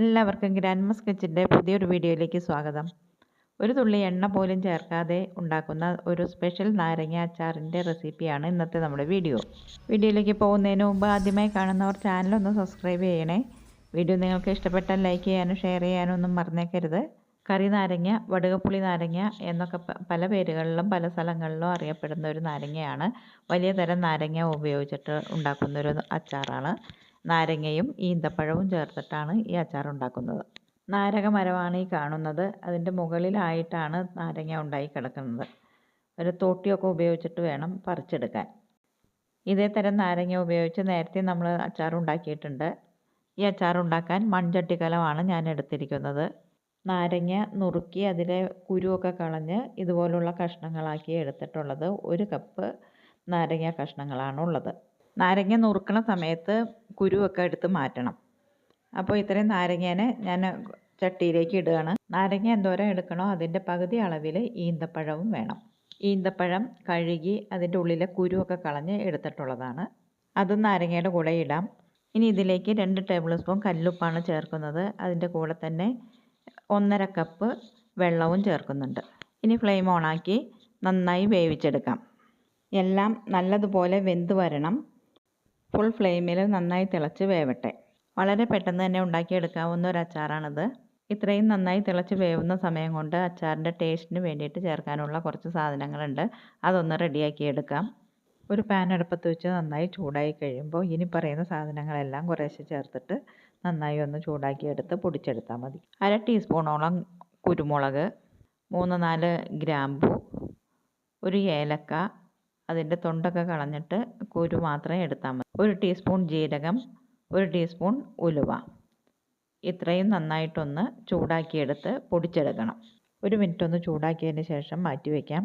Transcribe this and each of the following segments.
എല്ലാവർക്കും ഗ്രാൻഡ് മസ് കിച്ചന്റെ പുതിയൊരു വീഡിയോയിലേക്ക് സ്വാഗതം. ഒരു തുള്ളി എണ്ണ പോലും ചേർക്കാതെ ഉണ്ടാക്കുന്ന ഒരു സ്പെഷ്യൽ നാരങ്ങ അച്ചാറിന്റെ റെസിപ്പിയാണ് ഇന്നത്തെ നമ്മുടെ വീഡിയോ. വീഡിയോയിലേക്ക് പോകുന്നതിന് മുമ്പ് ആദ്യമായി കാണുന്നവർ ചാനലൊന്ന് സബ്സ്ക്രൈബ് ചെയ്യണേ. വീഡിയോ നിങ്ങൾക്ക് ഇഷ്ടപ്പെട്ടാൽ ലൈക്ക് ചെയ്യാനും ഷെയർ ചെയ്യാനും ഒന്നും മറന്നേക്കരുത്. കറി നാരങ്ങ വടുകപ്പുളി നാരങ്ങ എന്നൊക്കെ പല പേരുകളിലും പല സ്ഥലങ്ങളിലും അറിയപ്പെടുന്ന ഒരു നാരങ്ങയാണ്. വലിയ തരം നാരങ്ങ ഉപയോഗിച്ചിട്ട് ഉണ്ടാക്കുന്ന ഒരു അച്ചാറാണ്. നാരങ്ങയും ഈന്തപ്പഴവും ചേർത്തിട്ടാണ് ഈ അച്ചാർ ഉണ്ടാക്കുന്നത് നാരക മരമാണ് ഈ കാണുന്നത്. അതിന്റെ മുകളിലായിട്ടാണ് നാരങ്ങ ഉണ്ടായി കിടക്കുന്നത്. ഒരു തോട്ടിയൊക്കെ ഉപയോഗിച്ചിട്ട് വേണം പറിച്ചെടുക്കാൻ. ഇതേ തരം നാരങ്ങ ഉപയോഗിച്ച് നേരത്തെ നമ്മൾ അച്ചാർ ഉണ്ടാക്കിയിട്ടുണ്ട് ഈ അച്ചാർ ഉണ്ടാക്കാൻ മൺചട്ടി കലമാണ് ഞാൻ എടുത്തിരിക്കുന്നത്. നാരങ്ങ നുറുക്കി അതിലെ കുരുവൊക്കെ കളഞ്ഞ് ഇതുപോലുള്ള കഷ്ണങ്ങളാക്കി എടുത്തിട്ടുള്ളത് ഒരു കപ്പ് നാരങ്ങ കഷ്ണങ്ങളാണ് ഉള്ളത്. നാരങ്ങ നുറുക്കണ സമയത്ത് കുരുവൊക്കെ എടുത്ത് മാറ്റണം. അപ്പോൾ ഇത്രയും നാരങ്ങേനെ ഞാൻ ചട്ടിയിലേക്ക് ഇടുകയാണ്. നാരങ്ങ എന്തോരം എടുക്കണോ അതിന്റെ പകുതി അളവിൽ ഈന്തപ്പഴവും വേണം. ഈന്തപ്പഴം കഴുകി അതിന്റെ ഉള്ളിലെ കുരുവൊക്കെ കളഞ്ഞ് എടുത്തിട്ടുള്ളതാണ്. അതും നാരങ്ങയുടെ കൂടെ ഇടാം. ഇനി ഇതിലേക്ക് രണ്ട് ടേബിൾ സ്പൂൺ കല്ലുപ്പാണ് ചേർക്കുന്നത്. അതിന്റെ കൂടെ തന്നെ ഒന്നര കപ്പ് വെള്ളവും ചേർക്കുന്നുണ്ട്. ഇനി ഫ്ലെയിം ഓണാക്കി നന്നായി വേവിച്ചെടുക്കാം. എല്ലാം നല്ലതുപോലെ വെന്ത് വരണം. ഫുൾ ഫ്ലെയിമിൽ നന്നായി തിളച്ച് വേവട്ടെ. വളരെ പെട്ടെന്ന് തന്നെ ഉണ്ടാക്കിയെടുക്കാവുന്ന ഒരു അച്ചാറാണിത്. ഇത്രയും നന്നായി തിളച്ച് വേവുന്ന സമയം കൊണ്ട് അച്ചാറിന്റെ ടേസ്റ്റിന് വേണ്ടിയിട്ട് ചേർക്കാനുള്ള കുറച്ച് സാധനങ്ങളുണ്ട്. അതൊന്ന് റെഡിയാക്കിയെടുക്കാം ഒരു പാൻ അടുപ്പത്ത് വെച്ച് നന്നായി ചൂടായി കഴിയുമ്പോൾ ഇനി പറയുന്ന സാധനങ്ങളെല്ലാം കുറേശ്ശെ ചേർത്തിട്ട് നന്നായി ഒന്ന് ചൂടാക്കിയെടുത്ത് പൊടിച്ചെടുത്താൽ മതി. അര ടീസ്പൂണോളം കുരുമുളക് മൂന്ന് നാല് ഗ്രാമ്പു ഒരു ഏലക്ക അതിന്റെ തൊണ്ടൊക്കെ കളഞ്ഞിട്ട് കുരു മാത്രമേ എടുത്താൽ മതി. ഒരു ടീസ്പൂൺ ജീരകം ഒരു ടീസ്പൂൺ ഉലുവ. ഇത്രയും നന്നായിട്ടൊന്ന് ചൂടാക്കിയെടുത്ത് പൊടിച്ചെടുക്കണം. ഒരു മിനിറ്റ് ഒന്ന് ചൂടാക്കിയതിന് ശേഷം മാറ്റി വയ്ക്കാം.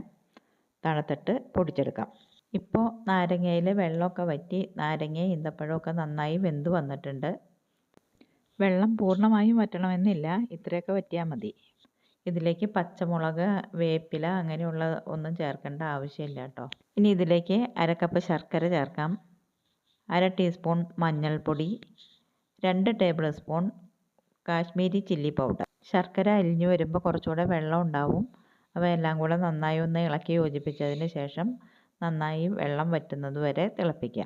തണുത്തിട്ട് പൊടിച്ചെടുക്കാം. ഇപ്പോൾ നാരങ്ങയിൽ വെള്ളമൊക്കെ വറ്റി നാരങ്ങയും ഈന്തപ്പഴമൊക്കെ നന്നായി വെന്ത് വന്നിട്ടുണ്ട്. വെള്ളം പൂർണമായും വറ്റണമെന്നില്ല. ഇത്രയൊക്കെ വറ്റിയാൽ മതി. ഇതിലേക്ക് പച്ചമുളക് വേപ്പില അങ്ങനെയുള്ള ഒന്നും ചേർക്കേണ്ട ആവശ്യമില്ല കേട്ടോ. ഇനി ഇതിലേക്ക് അര കപ്പ് ശർക്കര ചേർക്കാം. അര ടീസ്പൂൺ മഞ്ഞൾപ്പൊടി രണ്ട് tablespoon Kashmiri chilli powder. ശർക്കര അലിഞ്ഞു വരുമ്പോൾ കുറച്ചുകൂടെ വെള്ളം ഉണ്ടാവും. അവയെല്ലാം കൂടെ നന്നായി ഒന്ന് ഇളക്കി യോജിപ്പിച്ചതിന് ശേഷം നന്നായി വെള്ളം വറ്റുന്നത് വരെ തിളപ്പിക്കുക.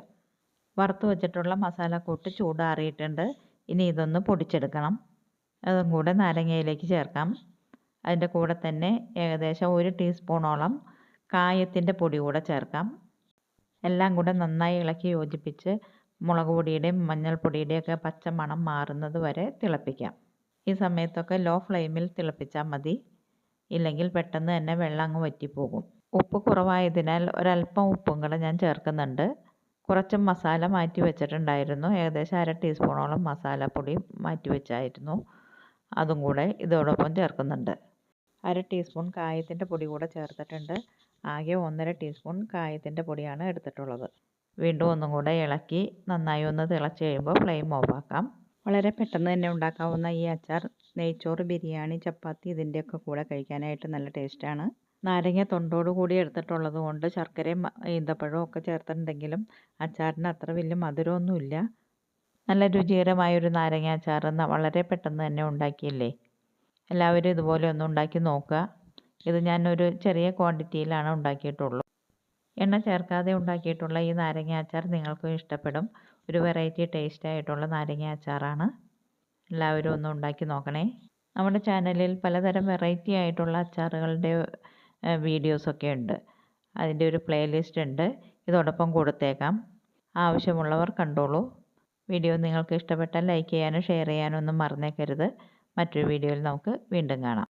വറുത്ത് വെച്ചിട്ടുള്ള മസാലക്കൂട്ട് ചൂടാറിയിട്ടുണ്ട്. ഇനി ഇതൊന്ന് പൊടിച്ചെടുക്കണം. അതും കൂടെ നാരങ്ങയിലേക്ക് ചേർക്കാം. അതിന്റെ കൂടെ തന്നെ ഏകദേശം ഒരു ടീസ്പൂണോളം കായത്തിന്റെ പൊടി കൂടെ ചേർക്കാം. എല്ലാം കൂടെ നന്നായി ഇളക്കി യോജിപ്പിച്ച് മുളക് പൊടിയുടെയും മഞ്ഞൾപ്പൊടിയുടെയൊക്കെ പച്ച മണം മാറുന്നത് വരെ തിളപ്പിക്കാം. ഈ സമയത്തൊക്കെ ലോ ഫ്ലെയിമിൽ തിളപ്പിച്ചാൽ മതി. ഇല്ലെങ്കിൽ പെട്ടെന്ന് തന്നെ വെള്ളം അങ്ങ് വറ്റിപ്പോകും. ഉപ്പ് കുറവായതിനാൽ ഒരല്പം ഉപ്പും കൂടെ ഞാൻ ചേർക്കുന്നുണ്ട്. കുറച്ച് മസാല മാറ്റി വെച്ചിട്ടുണ്ടായിരുന്നു. ഏകദേശം അര ടീസ്പൂണോളം മസാലപ്പൊടി മാറ്റി വെച്ചായിരുന്നു. അതും കൂടെ ഇതോടൊപ്പം ചേർക്കുന്നുണ്ട്. അര ടീസ്പൂൺ കായത്തിന്റെ പൊടി കൂടെ ചേർത്തിട്ടുണ്ട്. ആകെ ഒന്നര ടീസ്പൂൺ കായത്തിന്റെ പൊടിയാണ് എടുത്തിട്ടുള്ളത്. വീണ്ടും ഒന്നും കൂടെ ഇളക്കി നന്നായി ഒന്ന് തിളച്ച് കഴിയുമ്പോൾ ഫ്ലെയിം ഓഫാക്കാം. വളരെ പെട്ടെന്ന് തന്നെ ഉണ്ടാക്കാവുന്ന ഈ അച്ചാർ നെയ്ച്ചോറ് ബിരിയാണി ചപ്പാത്തി ഇതിന്റെയൊക്കെ കൂടെ കഴിക്കാനായിട്ട് നല്ല ടേസ്റ്റാണ്. നാരങ്ങ തൊണ്ടോട് കൂടി എടുത്തിട്ടുള്ളത് കൊണ്ട് ശർക്കരയും ഈന്തപ്പഴവും ഒക്കെ ചേർത്തിട്ടുണ്ടെങ്കിലും അച്ചാറിന് അത്ര വലിയ മധുരമൊന്നുമില്ല. നല്ല രുചികരമായൊരു നാരങ്ങ അച്ചാർ വളരെ പെട്ടെന്ന് തന്നെ ഉണ്ടാക്കിയില്ലേ? എല്ലാവരും ഇതുപോലെ ഒന്ന് ഉണ്ടാക്കി നോക്കുക. ഇത് ഞാനൊരു ചെറിയ ക്വാണ്ടിറ്റിയിലാണ് ഉണ്ടാക്കിയിട്ടുള്ളൂ. എണ്ണ ചേർക്കാതെ ഉണ്ടാക്കിയിട്ടുള്ള ഈ നാരങ്ങ അച്ചാർ നിങ്ങൾക്കും ഇഷ്ടപ്പെടും. ഒരു വെറൈറ്റി ടേസ്റ്റ് ആയിട്ടുള്ള നാരങ്ങ അച്ചാറാണ്. എല്ലാവരും ഒന്ന് ഉണ്ടാക്കി നോക്കണേ. നമ്മുടെ ചാനലിൽ പലതരം വെറൈറ്റി ആയിട്ടുള്ള അച്ചാറുകളുടെ വീഡിയോസൊക്കെ ഉണ്ട്. അതിന്റെ ഒരു പ്ലേലിസ്റ്റ് ഉണ്ട്. ഇതോടൊപ്പം കൊടുത്തേക്കാം. ആവശ്യമുള്ളവർ കണ്ടോളൂ. വീഡിയോ നിങ്ങൾക്ക് ഇഷ്ടപ്പെട്ടാൽ ലൈക്ക് ചെയ്യാനും ഷെയർ ചെയ്യാനും ഒന്നും മറന്നേക്കരുത്. മറ്റൊരു വീഡിയോയിൽ നമുക്ക് വീണ്ടും കാണാം.